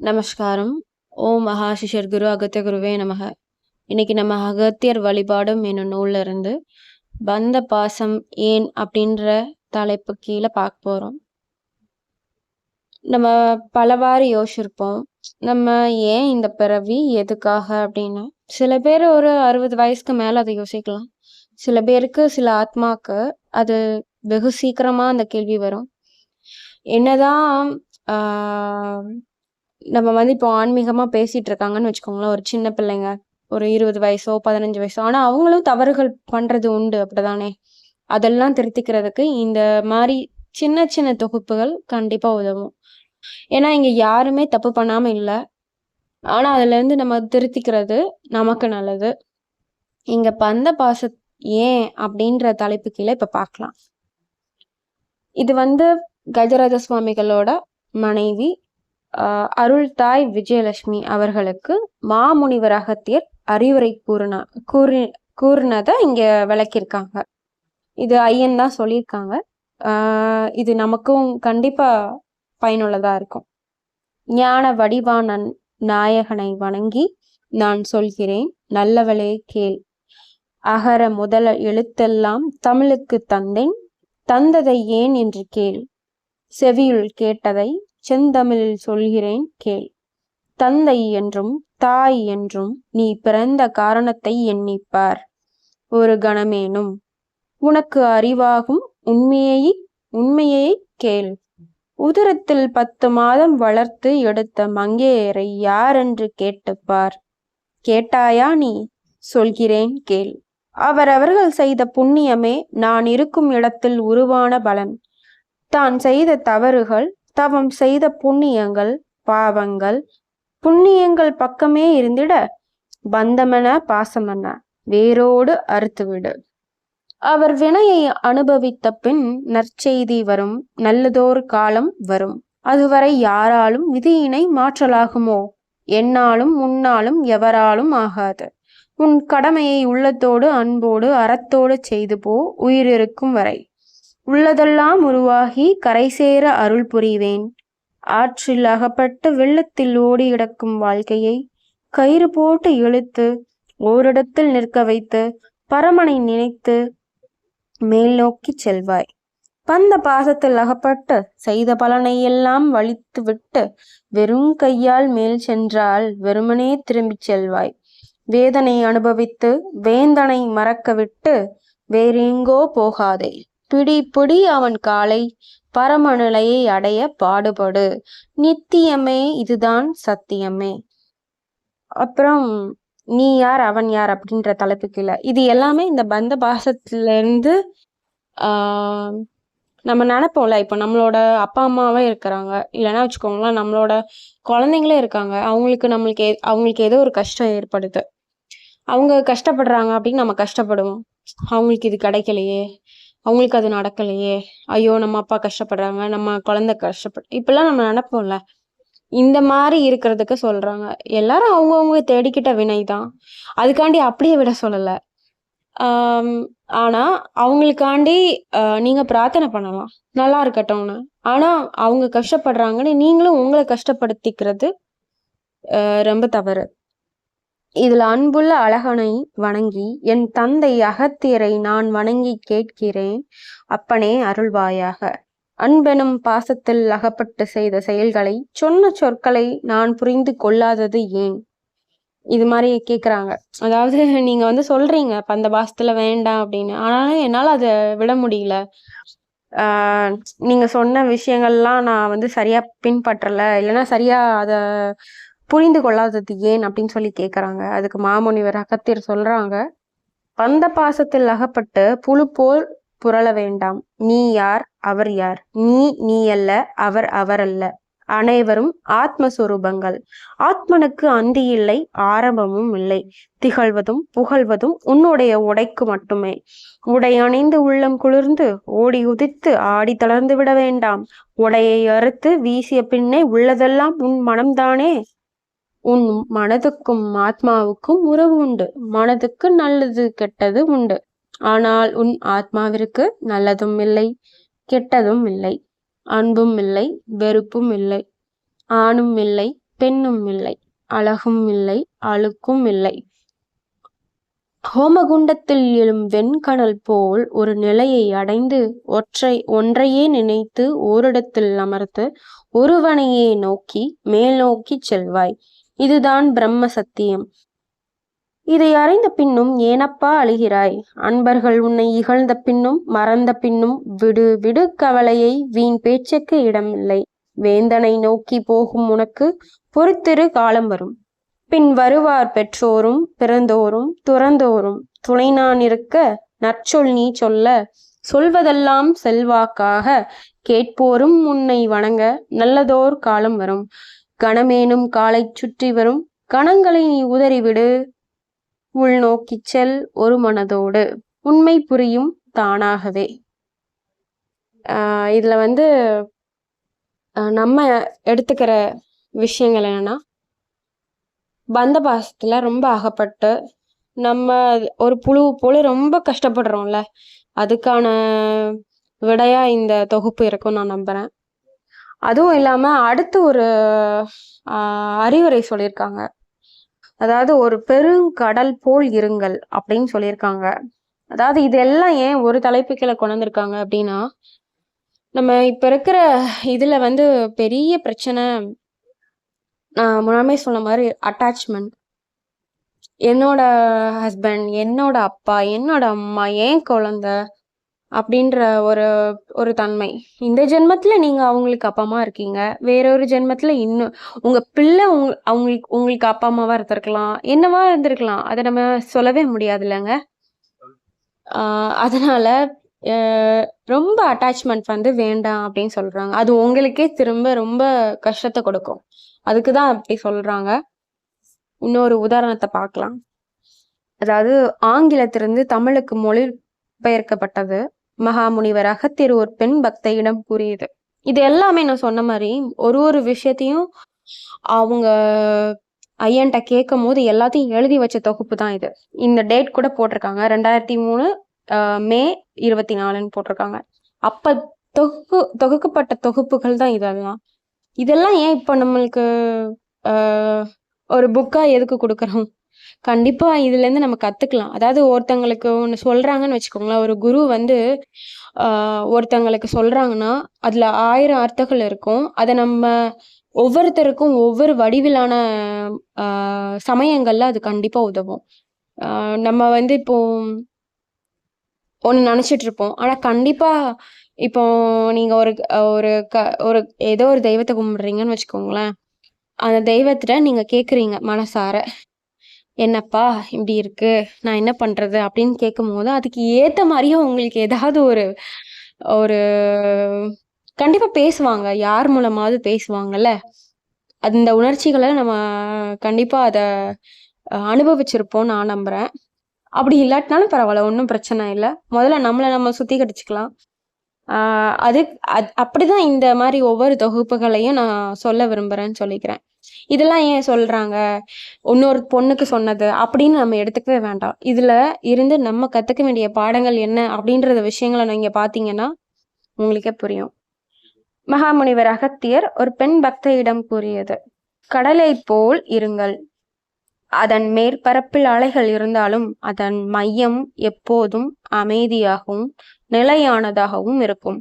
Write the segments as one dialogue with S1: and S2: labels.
S1: நமஸ்காரம். ஓம் மகாசிஷர் குரு அகத்திய குருவே நமக. இன்னைக்கு நம்ம அகத்தியர் வழிபாடும் என்னும் நூல்ல இருந்து பந்த பாசம் ஏன்? அப்படின்ற தலைப்பு கீழே பார்க்க போறோம். நம்ம பலவாறு யோசிச்சிருப்போம். நம்ம ஏன் இந்த பிறவி? எதுக்காக? அப்படின்னா. சில பேர் ஒரு அறுபது வயசுக்கு மேல அதை யோசிக்கலாம். சில பேருக்கு சில ஆத்மாக்கு அது வெகு சீக்கிரமா அந்த கேள்வி வரும். என்னதான் நம்ம வந்து இப்போ ஆன்மீகமாக பேசிகிட்டு இருக்காங்கன்னு வச்சுக்கோங்களேன் ஒரு சின்ன பிள்ளைங்க ஒரு இருபது வயசோ பதினஞ்சு வயசோ ஆனால் அவங்களும் தவறுகள் பண்ணுறது உண்டு அப்படிதானே அதெல்லாம் திருத்திக்கிறதுக்கு இந்த மாதிரி சின்ன சின்ன தொகுப்புகள் கண்டிப்பாக உதவும். ஏன்னா இங்கே யாருமே தப்பு பண்ணாமல் இல்லை. ஆனால் அதுலேருந்து நம்ம திருத்திக்கிறது நமக்கு நல்லது. இங்கே பந்த பாச ஏன் அப்படின்ற தலைப்பு கீழே இப்போ பார்க்கலாம் இது வந்து கஜராஜ சுவாமிகளோட மனைவி அருள்தாய் விஜயலட்சுமி அவர்களுக்கு மாமுனிவர் அகத்தியர் அறிவுரை கூறினா கூறி கூறினதை இங்கே விளக்கியிருக்காங்க. இது ஐயன் தான் சொல்லியிருக்காங்க. இது நமக்கும் கண்டிப்பாக பயனுள்ளதாக இருக்கும். ஞான வடிவானன் நாயகனை வணங்கி நான் சொல்கிறேன் நல்லவளே கேள். அகர முதல எழுத்தெல்லாம் தமிழுக்கு தந்தேன் தந்ததை ஏன் என்று கேள். செவியுள் கேட்டதை செந்தமிழில் சொல்கிறேன் கேள். தந்தை என்றும் தாய் என்றும் நீ பிறந்த காரணத்தை எண்ணிப்பார். ஒரு கணமேனும் உனக்கு அறிவாகும் உண்மையை உண்மையை கேள். உதரத்தில் பத்து மாதம் வளர்த்து எடுத்த மங்கையரை யாரென்று கேட்டுப்பார்? கேட்டாயா நீ? சொல்கிறேன் கேள். அவரவர்கள் செய்த புண்ணியமே நான் இருக்கும் இடத்தில் உருவான பலன். தான் செய்த தவறுகள் தவம் செய்த புண்ணியங்கள் பாவங்கள் புண்ணியங்கள் பக்கமே இருந்திட பந்தமென பாசமென வேரோடு அறுத்துவிடு. அவர் வினையை அனுபவித்த பின் நற்செய்தி வரும் நல்லதோர் காலம் வரும். அதுவரை யாராலும் விதியினை மாற்றலாகுமோ? என்னாலும் முன்னாலும் எவராலும் ஆகாது. உன் கடமையை உள்ளத்தோடு அன்போடு அறத்தோடு செய்து போ உயிரிருக்கும் வரை. உள்ளதெல்லாம் உருவாகி கரை சேர அருள் புரிவேன். ஆற்றில் அகப்பட்டு வெள்ளத்தில் ஓடி கிடக்கும் வாழ்க்கையை கயிறு போட்டு இழுத்து ஓரிடத்தில் நிற்க வைத்து பரமனை நினைத்து மேல் நோக்கி செல்வாய். பந்த பாசத்தில் அகப்பட்டு செய்த பலனை எல்லாம் வலித்து விட்டு வெறும் கையால் மேல் சென்றால் வெறுமனே திரும்பிச் செல்வாய். வேதனை அனுபவித்து வேந்தனை மறக்க விட்டு வேறெங்கோ போகாதே. பிடி பிடி அவன் காலை பரமநிலையை அடைய பாடுபடு. நித்தியமே இதுதான் சத்தியமே. அப்புறம் நீ யார்? அவன் யார்? அப்படின்ற தலைப்புக்கு இல்லை இது எல்லாமே இந்த பந்த பாசத்துலேருந்து ஆஹ் நம்ம நினைப்போம்ல இப்போ நம்மளோட அப்பா அம்மாவே இருக்கிறாங்க. இல்லைன்னா வச்சுக்கோங்களேன் நம்மளோட குழந்தைங்களே இருக்காங்க. அவங்களுக்கு நம்மளுக்கு அவங்களுக்கு ஏதோ ஒரு கஷ்டம் ஏற்படுது. அவங்க கஷ்டப்படுறாங்க அப்படின்னு நம்ம கஷ்டப்படுவோம். அவங்களுக்கு இது கிடைக்கலையே. அவங்களுக்கு அது நடக்கலையே. ஐயோ நம்ம அப்பா கஷ்டப்படுறாங்க நம்ம குழந்தை கஷ்டப்படு இப்பெல்லாம் நம்ம நினைப்போம்ல. இந்த மாதிரி இருக்கிறதுக்கு சொல்றாங்க. எல்லாரும் அவங்கவுங்க தேடிக்கிட்ட வினை தான். அதுக்காண்டி அப்படியே விட சொல்லல. ஆனா அவங்களுக்காண்டி நீங்க பிரார்த்தனை பண்ணலாம். நல்லா இருக்கட்டும்னு ஆனா அவங்க கஷ்டப்படுறாங்கன்னு நீங்களும் உங்களை கஷ்டப்படுத்திக்கிறது ரொம்ப தவறு. இதில் அன்புள்ள அழகனை வணங்கி என் தந்தை அகத்தியரை நான் வணங்கி கேட்கிறேன். அப்பனே அருள்வாயாக. அன்பெனும் பாசத்தில் அகப்பட்டு செய்த செயல்களை சொன்ன சொற்களை நான் புரிந்து கொள்ளாதது ஏன்? இது மாதிரி கேட்குறாங்க அதாவது நீங்க வந்து சொல்றீங்க அந்த பாசத்துல வேண்டாம் அப்படின்னு. ஆனாலும் என்னால் அதை விட முடியல. ஆஹ் நீங்க சொன்ன விஷயங்கள்லாம் நான் வந்து சரியா பின்பற்றலை. இல்லைன்னா சரியா அதை புரிந்து கொள்ளாதது ஏன் அப்படின்னு சொல்லி கேட்குறாங்க அதுக்கு மாமுனிவர் அகத்தியர் சொல்றாங்க. பந்த பாசத்தில் அகப்பட்டு புழு போல் புரள வேண்டாம். நீ யார்? அவர் யார்? நீ நீ அல்ல அவர் அவர் அல்ல. அனைவரும் ஆத்மஸ்வரூபங்கள். ஆத்மனுக்கு அந்தி இல்லை ஆரம்பமும் இல்லை. திகழ்வதும் புகழ்வதும் உன்னுடைய உடைக்கு மட்டுமே. உடை அணிந்து உள்ளம் குளிர்ந்து ஓடி உதித்து ஆடி தளர்ந்து விட வேண்டாம். உடையை அறுத்து வீசிய பின்னே உள்ளதெல்லாம் உன் மனம்தானே? உன் மனதுக்கும் ஆத்மாவுக்கும் உறவு உண்டு. மனதுக்கு நல்லது கெட்டது உண்டு. ஆனால் உன் ஆத்மாவிற்கு நல்லதும் இல்லை கெட்டதும் இல்லை. அன்பும் இல்லை வெறுப்பும் இல்லை. ஆணும் இல்லை பெண்ணும் இல்லை. அழகும் இல்லை அழுக்கும் இல்லை. ஹோமகுண்டத்தில் எழும் வெண்கணல் போல் ஒரு நிலையை அடைந்து ஒற்றை ஒன்றையே நினைத்து ஓரிடத்தில் அமர்ந்து ஒருவனையே நோக்கி மேல் நோக்கி செல்வாய். இதுதான் பிரம்ம சத்தியம். இதை அறிந்த பின்னும் ஏனப்பா அழுகிறாய்? அன்பர்கள் உன்னை இகழ்ந்த பின்னும் மறந்த பின்னும் விடு விடு கவலையை வீண் பேச்சுக்கு இடமில்லை. வேந்தனை நோக்கி போகும் உனக்கு பொறுத்திரு காலம் வரும். பின் வருவார் பெற்றோரும் பிறந்தோரும் துறந்தோரும். துணை நான் இருக்க நற்சொல் நீ சொல்ல சொல்வதெல்லாம் செல்வாக்காக கேட்போரும் உன்னை வணங்க நல்லதோர் காலம் வரும். கணமேனும் காலை சுற்றி வரும் கணங்களை நீ உதறிவிடு. உள்நோக்கிச் செல் ஒரு மனதோடு. உண்மை புரியும் தானாகவே. இதில் வந்து நம்ம எடுத்துக்கிற விஷயங்கள் என்னன்னா பந்த பாசத்தில் ரொம்ப அகப்பட்டு நம்ம ஒரு புழு போல ரொம்ப கஷ்டப்படுறோம்ல அதுக்கான விடையாக இந்த தொகுப்பு இருக்கும் நான் நம்புகிறேன் அதுவும் இல்லாமல் அடுத்து ஒரு அறிவுரை சொல்லியிருக்காங்க. அதாவது ஒரு பெருங்கடல் போல் இருங்கள் அப்படின்னு சொல்லியிருக்காங்க. அதாவது இதெல்லாம் ஏன் ஒரு தலைப்புக்களை கொண்டு வந்திருக்காங்க அப்படின்னா நம்ம இப்போ இருக்கிற இதில் வந்து பெரிய பிரச்சனை நான் முன்னாமே சொன்ன மாதிரி அட்டாச்மெண்ட் என்னோட ஹஸ்பண்ட் என்னோட அப்பா என்னோட அம்மா ஏன் குழந்தை அப்படின்ற ஒரு ஒரு தன்மை. இந்த ஜென்மத்தில் நீங்கள் அவங்களுக்கு அப்பா அம்மா இருக்கீங்க. வேறொரு ஜென்மத்தில் இன்னும் உங்கள் பிள்ளை உங் அவங்களுக்கு உங்களுக்கு அப்பா அம்மாவாக இருந்திருக்கலாம். என்னவா இருந்திருக்கலாம். அதை நம்ம சொல்லவே முடியாது இல்லைங்க அதனால் ரொம்ப அட்டாச்மெண்ட் வந்து வேண்டாம் அப்படின்னு சொல்கிறாங்க அது உங்களுக்கே திரும்ப ரொம்ப கஷ்டத்தை கொடுக்கும். அதுக்கு தான் அப்படி சொல்கிறாங்க இன்னொரு உதாரணத்தை பார்க்கலாம். அதாவது ஆங்கிலத்திலிருந்து தமிழுக்கு மொழி பெயர்க்கப்பட்டது மகாமுனிவர் அகத்திரு ஒரு பெண் பக்தையிடம் கூறியது. இது எல்லாமே நான் சொன்ன மாதிரி ஒரு ஒரு விஷயத்தையும் அவங்க ஐயன்ட்ட கேட்கும் போது எல்லாத்தையும் எழுதி வச்ச தொகுப்பு தான் இது. இந்த டேட் கூட போட்டிருக்காங்க. ரெண்டாயிரத்தி மூணு ஆஹ் மே இருபத்தி நாலுன்னு போட்டிருக்காங்க. அப்ப தொகுப்பு தொகுக்கப்பட்ட தொகுப்புகள் தான் இதெல்லாம். இதெல்லாம் ஏன் இப்போ நம்மளுக்கு ஆஹ் ஒரு புக்கா எதுக்கு கொடுக்குறோம்? கண்டிப்பா இதுல இருந்து நம்ம கத்துக்கலாம். அதாவது ஒருத்தங்களுக்கு ஒண்ணு சொல்றாங்கன்னு வச்சுக்கோங்களேன். ஒரு குரு வந்து ஆஹ் ஒருத்தங்களுக்கு சொல்றாங்கன்னா அதுல ஆயிரம் அர்த்தங்கள் இருக்கும். அதை நம்ம ஒவ்வொருத்தருக்கும் ஒவ்வொரு வடிவிலான ஆஹ் சமயங்கள்ல அது கண்டிப்பா உதவும். ஆஹ் நம்ம வந்து இப்போ ஒண்ணு நினைச்சிட்டு இருப்போம் ஆனா கண்டிப்பா இப்போ நீங்க ஒரு ஒரு க ஒரு ஏதோ ஒரு தெய்வத்தை கும்பிடுறீங்கன்னு வச்சுக்கோங்களேன். அந்த தெய்வத்திட்ட நீங்க கேட்குறீங்க மனசார. என்னப்பா இப்படி இருக்கு? நான் என்ன பண்றது? அப்படின்னு கேட்கும் போது அதுக்கு ஏத்த மாதிரியே உங்களுக்கு ஏதாவது ஒரு ஒரு கண்டிப்பா பேசுவாங்க. யார் மூலமாவது பேசுவாங்கல்ல? அந்த உணர்ச்சிகளை நம்ம கண்டிப்பா அதை அனுபவிச்சிருப்போம் நான் நம்புறேன். அப்படி இல்லாட்டினாலும் பரவாயில்ல ஒன்றும் பிரச்சனை இல்லை. முதல்ல நம்மளை நம்ம சுத்திகரிச்சுக்கலாம். அது அத் அப்படிதான் இந்த மாதிரி ஒவ்வொரு தொகுப்புகளையும் நான் சொல்ல விரும்புறேன்னு சொல்லிக்கிறேன். இதெல்லாம் ஏன் சொல்றாங்க? இன்னொரு பொண்ணுக்கு சொன்னது அப்படின்னு நம்ம எடுத்துக்கவே வேண்டாம். இதுல இருந்து நம்ம கத்துக்க வேண்டிய பாடங்கள் என்ன அப்படின்றத விஷயங்களை நீங்க பாத்தீங்கன்னா உங்களுக்கே புரியும். மகாமுனிவர் அகத்தியர் ஒரு பெண் பக்தையிடம் கூறியது கடலை போல் இருங்கள். அதன் மேற்பரப்பில் அலைகள் இருந்தாலும் அதன் மையம் எப்போதும் அமைதியாகவும் நிலையானதாகவும் இருக்கும்.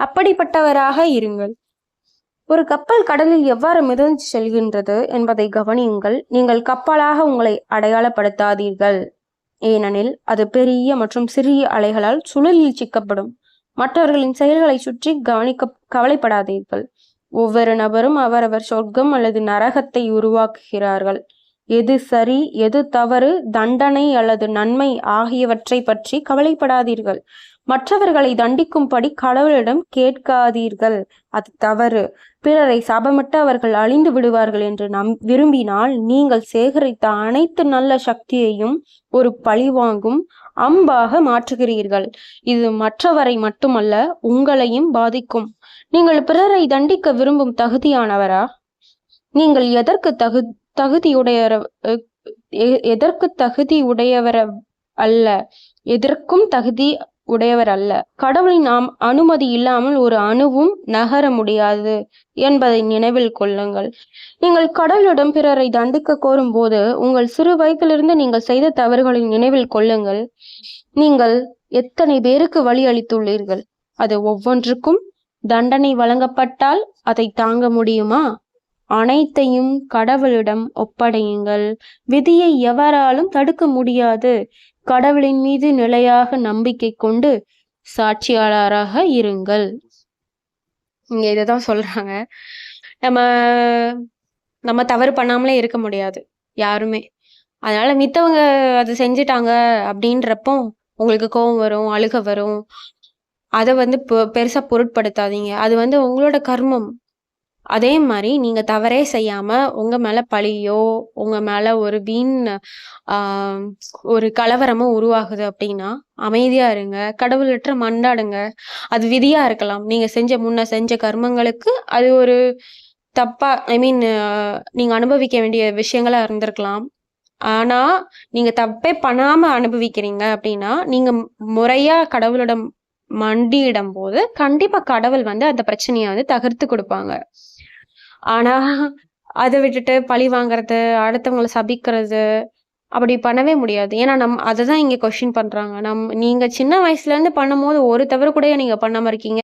S1: அப்படிப்பட்டவராக இருங்கள். ஒரு கப்பல் கடலில் எவ்வாறு மிதந்து செல்கின்றது என்பதை கவனியுங்கள். நீங்கள் கப்பலாக உங்களை அடையாளப்படுத்தாதீர்கள். ஏனெனில் அது பெரிய மற்றும் சிறிய அலைகளால் சுழலில் சிக்கப்படும். மற்றவர்களின் செயல்களை சுற்றி கவனிக்க கவலைப்படாதீர்கள். ஒவ்வொரு நபரும் அவரவர் சொர்க்கம் அல்லது நரகத்தை உருவாக்குகிறார்கள். எது சரி எது தவறு தண்டனை அல்லது நன்மை ஆகியவற்றை பற்றி கவலைப்படாதீர்கள். மற்றவர்களை தண்டிக்கும்படி கடவுளிடம் கேட்காதீர்கள். அது தவறு. பிறரை சாபமிட்டு அவர்கள் அழிந்து விடுவார்கள் என்று நம் விரும்பினால் நீங்கள் சேகரித்த அனைத்து நல்ல சக்தியையும் ஒரு பழிவாங்கும் அம்பாக மாற்றுகிறீர்கள். இது மற்றவரை மட்டுமல்ல உங்களையும் பாதிக்கும். நீங்கள் பிறரை தண்டிக்க விரும்பும் தகுதியானவரா? நீங்கள் எதற்கு தகு தகுதியுடையர எ- எதற்கு தகுதி உடையவர அல்ல? எதற்கும் தகுதி உடையவர் அல்ல. கடவுளின் நாம் அனுமதி இல்லாமல் ஒரு அணுவும் நகர முடியாது என்பதை நினைவில் கொள்ளுங்கள். நீங்கள் கடவுளிடம் பிறரை தண்டிக்க கோரும் போது உங்கள் சிறு வயதிலிருந்து நீங்கள் செய்த தவறுகளை நினைவில் கொள்ளுங்கள். நீங்கள் எத்தனை பேருக்கு வழி அளித்துள்ளீர்கள்? அது ஒவ்வொன்றுக்கும் தண்டனை வழங்கப்பட்டால் அதை தாங்க முடியுமா? அனைத்தையும் கடவுளிடம் ஒப்படையுங்கள். விதியை எவராலும் தடுக்க முடியாது. கடவுளின் மீது நிலையாக நம்பிக்கை கொண்டு சாட்சியாளராக இருங்கள். இங்க இதுதான் சொல்றாங்க. நம்ம நம்ம தவறு பண்ணாமலே இருக்க முடியாது யாருமே. அதனால மித்தவங்க அது செஞ்சுட்டாங்க அப்படின்றப்போ உங்களுக்கு கோபம் வரும் அழுக வரும். அதை வந்து பெருசா பொருட்படுத்தாதீங்க. அது வந்து உங்களோட கர்மம். அதே மாதிரி நீங்கள் தவறே செய்யாமல் உங்கள் மேலே பழியோ உங்கள் மேலே ஒரு வீண் ஒரு கலவரமோ உருவாகுது அப்படின்னா அமைதியாக இருங்க. கடவுளற்ற மண்டாடுங்க அது விதியாக இருக்கலாம். நீங்கள் செஞ்ச முன்ன செஞ்ச கர்மங்களுக்கு அது ஒரு தப்பாக ஐ மீன் நீங்கள் அனுபவிக்க வேண்டிய விஷயங்களா இருந்திருக்கலாம். ஆனால் நீங்கள் தப்பே பண்ணாமல் அனுபவிக்கிறீங்க அப்படின்னா நீங்கள் முறையாக கடவுளிடம் மண்டியிடும் போது கண்டிப்பா கடவுள் வந்து அந்த பிரச்சனையை வந்து தகர்த்து கொடுப்பாங்க. ஆனா அதை விட்டுட்டு பழி வாங்குறது அடுத்தவங்களை சபிக்கிறது அப்படி பண்ணவே முடியாது. ஏன்னா நம் அதை தான் இங்கே கொஷின் பண்ணுறாங்க நம் நீங்கள் சின்ன வயசுலேருந்து பண்ணும்போது ஒரு தவறு கூட நீங்கள் பண்ணாமல் இருக்கீங்க.